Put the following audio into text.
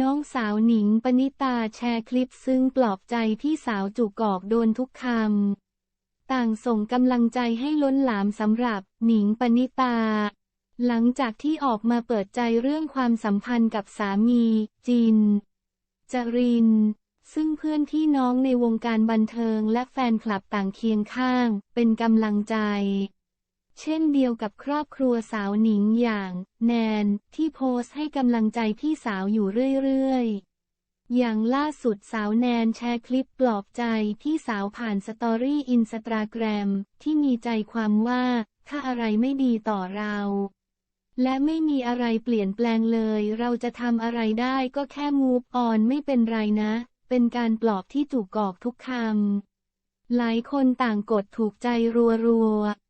น้องสาวหนิงปณิตาแชร์คลิปซึ่งปลอบใจพี่สาวจุกอกโดนทุกคำ ต่างส่งกำลังใจให้ล้นหลามสำหรับหนิงปณิตา หลังจากที่ออกมาเปิดใจเรื่องความสัมพันธ์กับสามี จิน จริน ซึ่งเพื่อนที่น้องในวงการบันเทิงและแฟนคลับต่างเคียงข้าง เป็นกำลังใจ เช่นเดียวกับครอบครัวสาวหนิงอย่าง แนน ที่โพสต์ให้กำลังใจพี่สาวอยู่เรื่อยๆ อย่างล่าสุดสาวแนนแชร์คลิปปลอบใจพี่สาวผ่านสตอรี่อินสตาแกรม ที่มีใจความว่า ถ้าอะไรไม่ดีต่อเรา และไม่มีอะไรเปลี่ยนแปลงเลย เราจะทำอะไรได้ก็แค่ move on ไม่เป็นไรนะ เป็นการปลอบที่จุกกอกทุกคำหลายคนต่างกดถูกใจรัวๆ